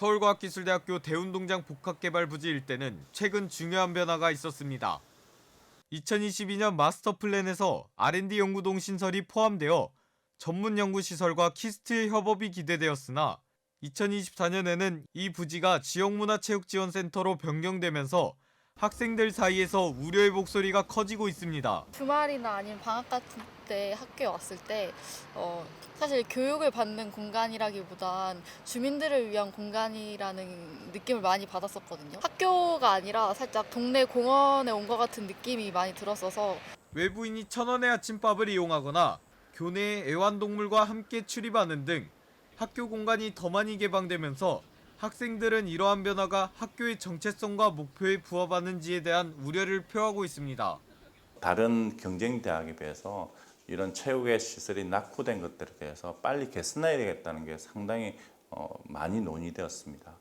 서울과학기술대학교 대운동장 복합개발 부지 일대는 최근 중요한 변화가 있었습니다. 2022년 마스터 플랜에서 R&D 연구동 신설이 포함되어 전문 연구 시설과 키스트 협업이 기대되었으나 2024년에는 이 부지가 지역문화체육지원센터로 변경되면서 학생들 사이에서 우려의 목소리가 커지고 있습니다. 주말이나 아니면 방학 같은 때 학교에 왔을 때 어, 사실 교육을 받는 공간이라기보단 주민들을 위한 공간이라는 느낌을 많이 받았었거든요. 학교가 아니라 살짝 동네 공원에 온 것 같은 느낌이 많이 들었어서 외부인이 천원의 아침밥을 이용하거나 교내에 애완동물과 함께 출입하는 등 학교 공간이 더 많이 개방되면서 학생들은 이러한 변화가 학교의 정체성과 목표에 부합하는지에 대한 우려를 표하고 있습니다. 다른 경쟁 대학에 비해서 이런 체육의 시설이 낙후된 것들에 대해서 빨리 개선해야 되겠다는 게 상당히 어, 많이 논의되었습니다.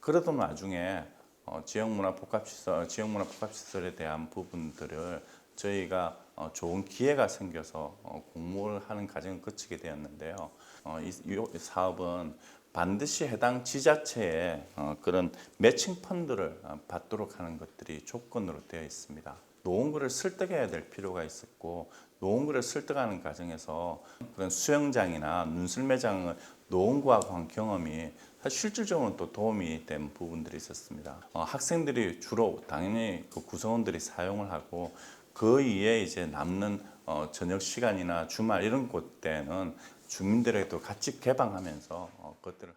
그러던 와중에 어, 지역문화 복합시설, 지역문화 복합시설에 대한 부분들을 저희가 어, 좋은 기회가 생겨서 어, 공모를 하는 과정을 거치게 되었는데요. 어, 이, 이 사업은 반드시 해당 지자체에 어, 그런 매칭 펀드를 어, 받도록 하는 것들이 조건으로 되어 있습니다. 노원구를 설득해야 될 필요가 있었고 노원구를 설득하는 과정에서 그런 수영장이나 눈썰매장을 노원구하고 한 경험이 사실 실질적으로 또 도움이 된 부분들이 있었습니다. 어, 학생들이 주로 당연히 그 구성원들이 사용을 하고 그 이에 이제 남는 어, 저녁 시간이나 주말 이런 곳 때는 주민들에게도 같이 개방하면서 어, 그것들을.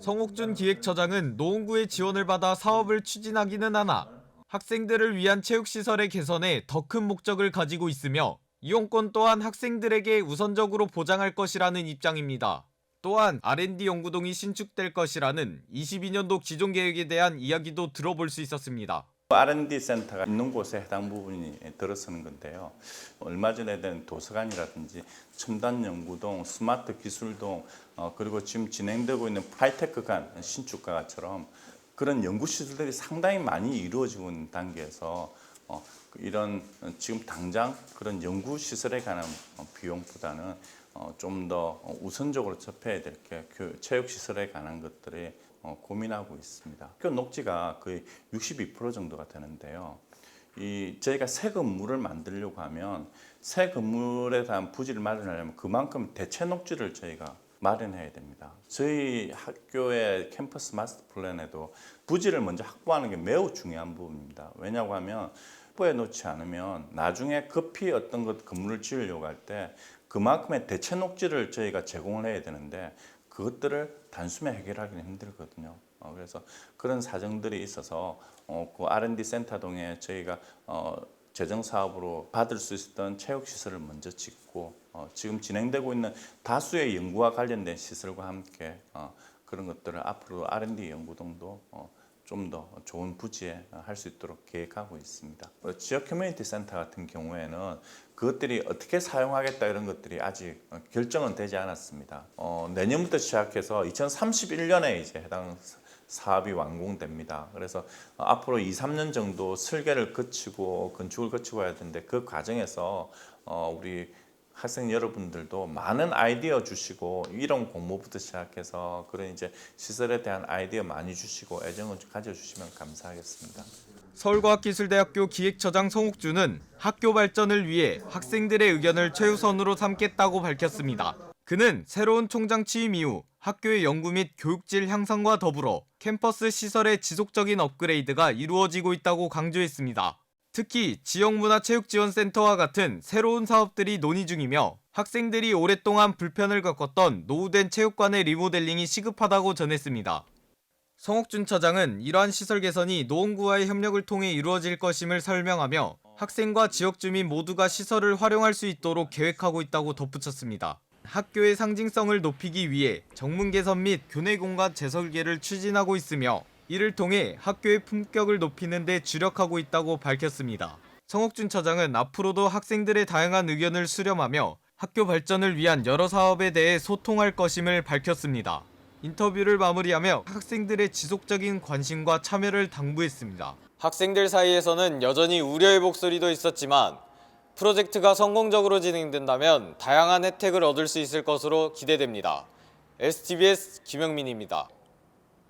성옥준 기획처장은 노원구의 지원을 받아 사업을 추진하기는 하나 학생들을 위한 체육시설의 개선에 더 큰 목적을 가지고 있으며 이용권 또한 학생들에게 우선적으로 보장할 것이라는 입장입니다. 또한 R&D 연구동이 신축될 것이라는 22년도 기존 계획에 대한 이야기도 들어볼 수 있었습니다. R&D 센터가 있는 곳에 해당 부분이 들어서는 건데요. 얼마 전에 된 도서관이라든지 첨단 연구동, 스마트 기술동, 어, 그리고 지금 진행되고 있는 하이테크관 신축가처럼 그런 연구 시설들이 상당히 많이 이루어지고 있는 단계에서 어, 이런 지금 당장 그런 연구 시설에 관한 어, 비용보다는 어, 좀 더 우선적으로 접해야 될 게 체육 시설에 관한 것들이 어, 고민하고 있습니다. 학교 녹지가 거의 62% 정도가 되는데요. 이 저희가 새 건물을 만들려고 하면 새 건물에 대한 부지를 마련하려면 그만큼 대체 녹지를 저희가 마련해야 됩니다. 저희 학교의 캠퍼스 마스터 플랜에도 부지를 먼저 확보하는 게 매우 중요한 부분입니다. 왜냐고 하면 확보해 놓지 않으면 나중에 급히 어떤 것 건물을 지으려고 할 때 그만큼의 대체 녹지를 저희가 제공을 해야 되는데 그것들을 단숨에 해결하기는 힘들거든요. 어, 그래서 그런 사정들이 있어서 어, 그 R&D 센터동에 저희가 어, 재정 사업으로 받을 수 있었던 체육 시설을 먼저 짓고 어, 지금 진행되고 있는 다수의 연구와 관련된 시설과 함께 어, 그런 것들을 앞으로 R&D 연구동도 어, 좀더 좋은 부지에 할 수 있도록 계획하고 있습니다. 어, 지역 커뮤니티 센터 같은 경우에는 그것들이 어떻게 사용하겠다 이런 것들이 아직 어, 결정은 되지 않았습니다. 어, 내년부터 시작해서 2031년에 이제 해당 사업이 완공됩니다. 그래서 어, 앞으로 2, 3년 정도 설계를 거치고 건축을 거치고 해야 되는데 그 과정에서 어, 우리 학생 여러분들도 많은 아이디어 주시고 이런 공모부터 시작해서 그런 이제 시설에 대한 아이디어 많이 주시고 애정을 가져주시면 감사하겠습니다. 서울과학기술대학교 기획처장 성옥준은 학교 발전을 위해 학생들의 의견을 최우선으로 삼겠다고 밝혔습니다. 그는 새로운 총장 취임 이후 학교의 연구 및 교육질 향상과 더불어 캠퍼스 시설의 지속적인 업그레이드가 이루어지고 있다고 강조했습니다. 특히 지역문화체육지원센터와 같은 새로운 사업들이 논의 중이며 학생들이 오랫동안 불편을 겪었던 노후된 체육관의 리모델링이 시급하다고 전했습니다. 성옥준 처장은 이러한 시설 개선이 노원구와의 협력을 통해 이루어질 것임을 설명하며 학생과 지역 주민 모두가 시설을 활용할 수 있도록 계획하고 있다고 덧붙였습니다. 학교의 상징성을 높이기 위해 정문 개선 및 교내 공간 재설계를 추진하고 있으며 이를 통해 학교의 품격을 높이는 데 주력하고 있다고 밝혔습니다. 성옥준 처장은 앞으로도 학생들의 다양한 의견을 수렴하며 학교 발전을 위한 여러 사업에 대해 소통할 것임을 밝혔습니다. 인터뷰를 마무리하며 학생들의 지속적인 관심과 참여를 당부했습니다. 학생들 사이에서는 여전히 우려의 목소리도 있었지만 프로젝트가 성공적으로 진행된다면 다양한 혜택을 얻을 수 있을 것으로 기대됩니다. STBS 김영민입니다.